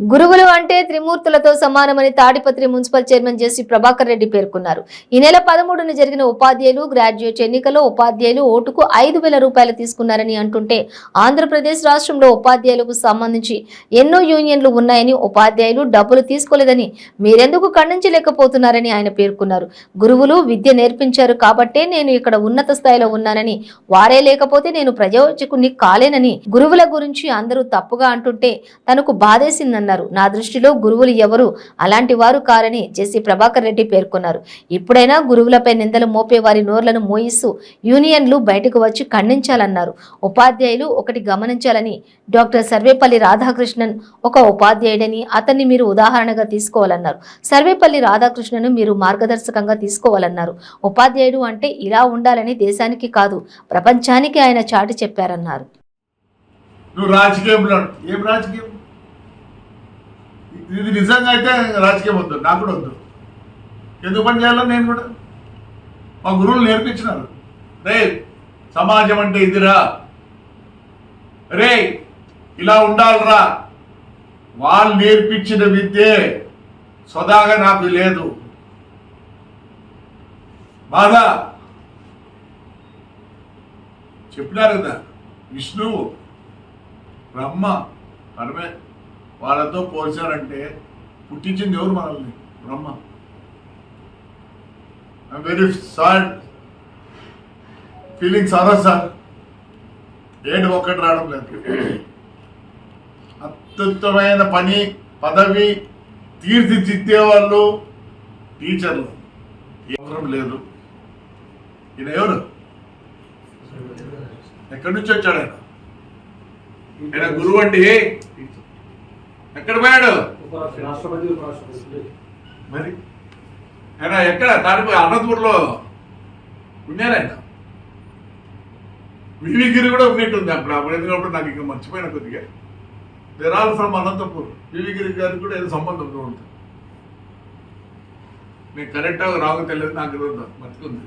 గురువులు అంటే త్రిమూర్తులతో సమానమని Tadipatri municipal chairman JC Prabhakar Reddy పేర్కొన్నారు. ఈ నెల పదమూడున జరిగిన ఉపాధ్యాయులు గ్రాడ్యుయేట్ ఎన్నికల్లో ఉపాధ్యాయులు ఓటుకు ఐదు వేల రూపాయలు తీసుకున్నారని అంటుంటే ఆంధ్రప్రదేశ్ రాష్ట్రంలో ఉపాధ్యాయులకు సంబంధించి ఎన్నో యూనియన్లు ఉన్నాయని ఉపాధ్యాయులు డబ్బులు తీసుకోలేదని మీరెందుకు ఖండించలేకపోతున్నారని ఆయన పేర్కొన్నారు. గురువులు విద్య నేర్పించారు కాబట్టే నేను ఇక్కడ ఉన్నత స్థాయిలో ఉన్నానని వారే లేకపోతే నేను ప్రయోజకుని కాలేనని గురువుల గురించి అందరూ తప్పుగా అంటుంటే తనకు బాధేసిందన్నారు. నా దృష్టిలో గురువులు ఎవరు అలాంటి వారు కారని జేసీ ప్రభాకర్ రెడ్డి పేర్కొన్నారు. ఇప్పుడైనా గురువులపై నిందలు మోపే వారి నోర్లను మోయిస్తూ యూనియన్లు బయటకు వచ్చి ఖండించాలన్నారు. ఉపాధ్యాయులు ఒకటి గమనించాలని డాక్టర్ సర్వేపల్లి రాధాకృష్ణన్ ఒక ఉపాధ్యాయుడని అతన్ని మీరు ఉదాహరణగా తీసుకోవాలన్నారు. సర్వేపల్లి రాధాకృష్ణను మీరు మార్గదర్శకంగా తీసుకోవాలన్నారు. ఉపాధ్యాయుడు అంటే ఇలా ఉండాలని దేశానికి కాదు ప్రపంచానికి ఆయన చాటి చెప్పారన్నారు. నువ్వు రాజకీయంలో ఏం రాజకీయం? ఇది నిజంగా అయితే రాజకీయం వద్దు నాకు కూడా వద్దు. ఎందుకు పని చేయాలో నేను కూడా. మా గురువులు నేర్పించినారు. రే సమాజం అంటే ఇదిరా. రే ఇలా ఉండాలిరా. వాళ్ళు నేర్పించిన విద్యే స్వదాగా నాకు లేదు. బాధ? చెప్పినారు కదా విష్ణువు బ్రహ్మ పరమే. వాళ్ళతో పోల్చారంటే పుట్టించింది ఎవరు మనల్ని? Brahma. I very sad feeling Sarah sir ఏంటి ఒక్కటి రావడం లేదు. అత్యుత్తమైన పని పదవి తీర్చిదిద్దే వాళ్ళు టీచర్లు. అవసరం లేదు. ఈయన ఎవరు? ఎక్కడి నుంచి వచ్చాడు ఆయన? ఆయన గురువు అండి ఎక్కడ పోయాడు? మరి? ఆయన ఎక్కడ? తాడిపోయి అనంతపూర్లో ఉన్నారు ఆయన? వివిగిరి కూడా ఉన్నట్టుంది అప్పుడు అప్పుడు నాకు ఇంకా మర్చిపోయిన కొద్దిగా. There all from Anantapur. Vivigiri గారికి కూడా ఏదో సంబంధం ఉంటుంది నేను కరెక్ట్గా రావు తెలియదు నాకు తెలియదు మర్చిపోయింది